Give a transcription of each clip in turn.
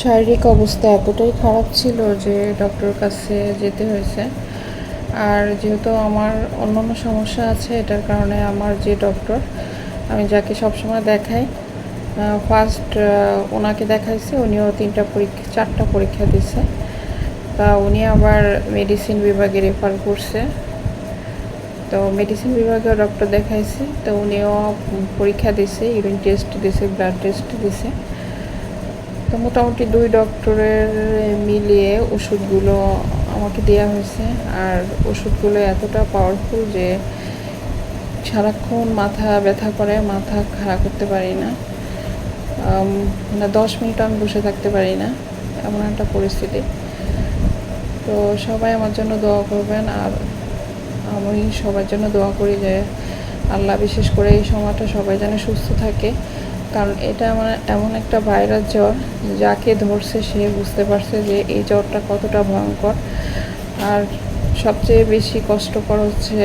শারীরিক অবস্থা এতটাই খারাপ ছিল যে ডক্টর কাছে যেতে হয়েছে। আর যেহেতু আমার অন্যান্য সমস্যা আছে, এটার কারণে আমার যে ডক্টর আমি যাকে সবসময় দেখাই ফার্স্ট ওনাকে দেখাইছে, উনিও তিনটা পরীক্ষা, চারটা পরীক্ষা দিছে। তা উনি আবার মেডিসিন বিভাগে রেফার করছে। তো মেডিসিন বিভাগে ডক্টর দেখাইছে, তো উনিও পরীক্ষা দিছে ইউরিন টেস্ট দিছে ব্লাড টেস্ট দিছে। তো মোটামুটি দুই ডক্টরের মিলিয়ে ওষুধগুলো আমাকে দেওয়া হয়েছে। আর ওষুধগুলো এতটা পাওয়ারফুল যে সারাক্ষণ মাথা ব্যথা করে, মাথা খারাপ করতে পারি না, দশ মিনিট আমি বসে থাকতে পারি না, এমন একটা পরিস্থিতি। তো সবাই আমার জন্য দোয়া করবেন আর আমি সবার জন্য দোয়া করি যে আল্লাহ বিশেষ করে এই সময়টা সবাই যেন সুস্থ থাকে। কারণ এটা আমার এমন একটা ভাইরাস জ্বর, যাকে ধরছে সে বুঝতে পারছে যে এই জ্বরটা কতটা ভয়ঙ্কর। আর সবচেয়ে বেশি কষ্টকর হচ্ছে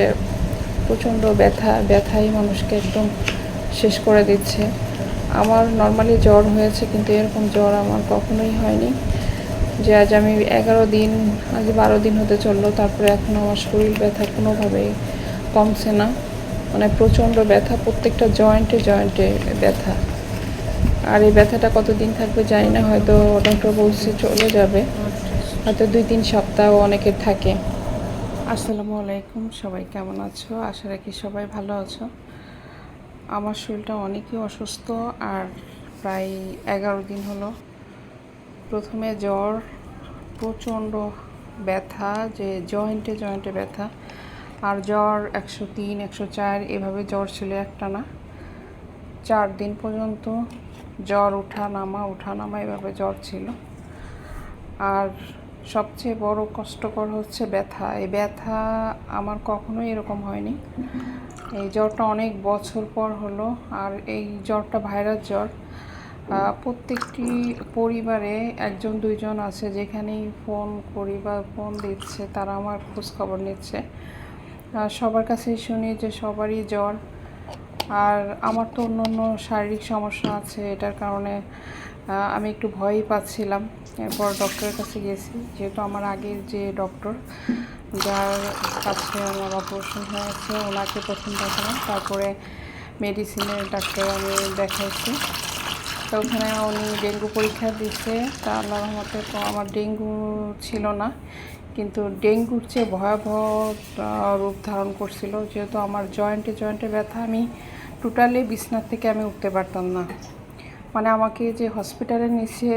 প্রচণ্ড ব্যথা, ব্যথাই মানুষকে একদম শেষ করে দিচ্ছে। আমার নর্মালি জ্বর হয়েছে কিন্তু এরকম জ্বর আমার কখনোই হয়নি। যে আজ আমি এগারো দিন, আজ বারো দিন হতে চলল, তারপরে এখন আমার শরীর ব্যথা কোনোভাবেই কমছে না। মানে প্রচণ্ড ব্যথা, প্রত্যেকটা জয়েন্টে জয়েন্টে ব্যথা। আর এই ব্যথাটা কতদিন থাকবে জানি না, হয়তো ডক্টর বলছে চলে যাবে। হয়তো দুই তিন সপ্তাহ অনেকের থাকে। আসসালামু আলাইকুম, সবাই কেমন আছো? আশা রাখি সবাই ভালো আছো। আমার শরীরটা অনেকই অসুস্থ আর প্রায় এগারো দিন হলো। প্রথমে জ্বর, প্রচণ্ড ব্যথা, যে জয়েন্টে জয়েন্টে ব্যথা। আর জ্বর একশো তিন, একশো চার, এভাবে জ্বর ছিল একটা না চার দিন পর্যন্ত জ্বর ওঠা নামা ওঠা নামা এভাবে জ্বর ছিল। আর সবচেয়ে বড় কষ্টকর হচ্ছে ব্যথা। এই ব্যথা আমার কখনোই এরকম হয়নি। এই জ্বরটা অনেক বছর পর হলো, আর এই জ্বরটা ভাইরাস জ্বর। প্রত্যেকটি পরিবারে একজন, দুইজন আছে যেখানেই ফোন করি বা ফোন দিচ্ছে, তারা আমার খোঁজখবর নিচ্ছে। সবার কাছেই শুনি যে সবারই জ্বর। আর আমার তো অন্য অন্য শারীরিক সমস্যা আছে, এটার কারণে আমি একটু ভয়ই পাচ্ছিলাম। এরপর ডক্টরের কাছে গেছি, যেহেতু আমার আগের যে ডক্টর, যার কাছে আমার অপারেশন হয়েছে, ওনাকে প্রথম দেখালাম, তারপরে মেডিসিনের ডাক্তার আমি দেখাইছি। তো ওখানে উনি ডেঙ্গু পরীক্ষা দিচ্ছে তা আল্লাহ রহমতে তো আমার ডেঙ্গু ছিল না। কিন্তু ডেঙ্গুর চেয়ে ভয়াবহ রূপ ধারণ করছিল। যেহেতু আমার জয়েন্টে জয়েন্টে ব্যথা, আমি টোটালি বিছনার থেকে আমি উঠতে পারতাম না। মানে আমাকে যে হসপিটালে নিচে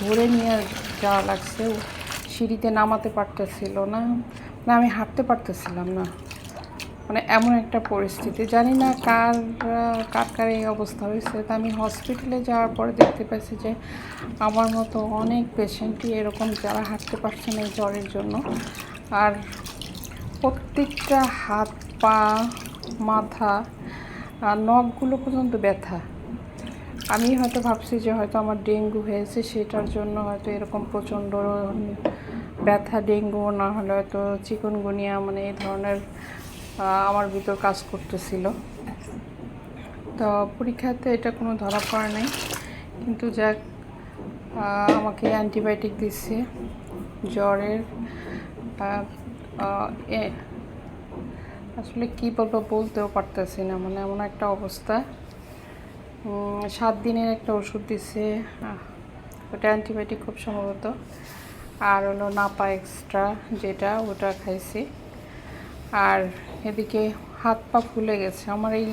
ধরে নিয়ে যাওয়া লাগছে, সিঁড়িতে নামাতে পারতেছিল না। না, আমি হাঁটতে পারতেছিলাম না। মানে এমন একটা পরিস্থিতি। জানি না কার কার কার এই অবস্থা হয়েছে, তা আমি হসপিটালে যাওয়ার পরে দেখতে পাচ্ছি যে আমার মতো অনেক পেশেন্টই এরকম যারা হাঁটতে পারছে না এই জ্বরের জন্য। আর প্রত্যেকটা হাত, পা, মাথা, আর নখগুলো পর্যন্ত ব্যথা। আমি হয়তো ভাবছি যে হয়তো আমার ডেঙ্গু হয়েছে, সেটার জন্য হয়তো এরকম প্রচণ্ড ব্যথা, ডেঙ্গু, না হলে হয়তো চিকনগুনিয়া মানে এই ধরনের আমার ভিতর কাজ করতেছিল। তো পরীক্ষাতে এটা কোনো ধরা পড়ে নাই। কিন্তু যাক আমাকে অ্যান্টিবায়োটিক দিচ্ছে, জ্বরের আসলে কী বলব বলতেও পারতেছি না মানে এমন একটা অবস্থা। সাত দিনের একটা ওষুধ দিচ্ছে ওটা অ্যান্টিবায়োটিক খুব সম্ভবত। আর হলো নাপা এক্সট্রা যেটা, ওটা খাইছি। আর এদিকে হাত পা ফুলে গেছে। আমার এই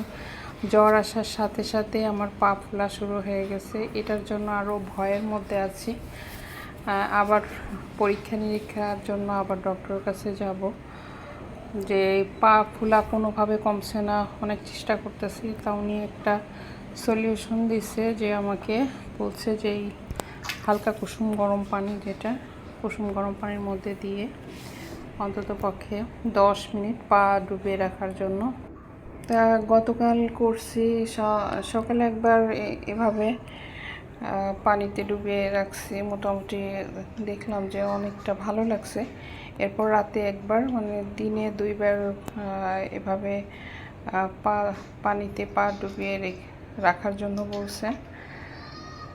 জ্বর আসার সাথে সাথে আমার পা ফোলা শুরু হয়ে গেছে। এটার জন্য আরও ভয়ের মধ্যে আছি। আবার পরীক্ষা নিরীক্ষার জন্য আবার ডক্টরের কাছে যাব। যে পা ফুলা কোনোভাবে কমছে না, অনেক চেষ্টা করতেছি। তা উনি একটা সলিউশন দিছে যে আমাকে বলছে যে এই হালকা কুসুম গরম পানি যেটা, কুসুম গরম পানির মধ্যে দিয়ে অন্তত পক্ষে দশ মিনিট পা ডুবিয়ে রাখার জন্য। তা গতকাল করছি সকালে একবার এভাবে পানিতে ডুবিয়ে রাখছি। মোটামুটি দেখলাম যে অনেকটা ভালো লাগছে। এরপর রাতে একবার মানে দিনে দুইবার এভাবে পা, পানিতে পা ডুবিয়ে রেখ- রাখার জন্য বলছে।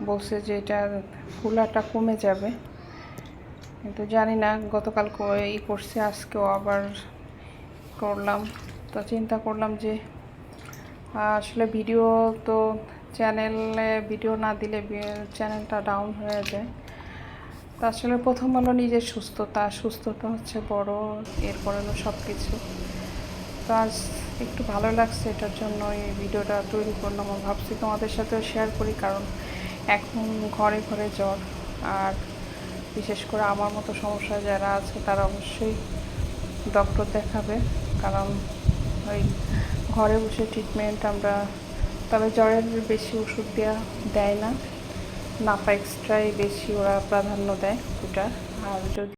বলছে যে এটা ফুলাটা কমে যাবে। কিন্তু জানি না, গতকাল ই করছে আজকেও আবার করলাম। তো চিন্তা করলাম যে আসলে ভিডিও তো চ্যানেলে ভিডিও না দিলে চ্যানেলটা ডাউন হয়ে যায়। তা আসলে প্রথম হলো নিজের সুস্থতা। সুস্থতা হচ্ছে বড়, এরপরে হলো সব কিছু তো আজ একটু ভালো লাগছে এটার জন্য, এই ভিডিওটা তৈরি করলাম। ভাবছি তোমাদের সাথেও শেয়ার করি, কারণ এখন ঘরে ঘরে জ্বর। আর বিশেষ করে আমার মতো সমস্যা যারা আছে, তারা অবশ্যই ডক্টর দেখাবে। কারণ ওই ঘরে বসে ট্রিটমেন্ট আমরা, তবে জ্বরের বেশি ওষুধ দেওয়া দেয় না। নাফা এক্সট্রাই বেশি ওরা প্রাধান্য দেয় ওটা আর যদি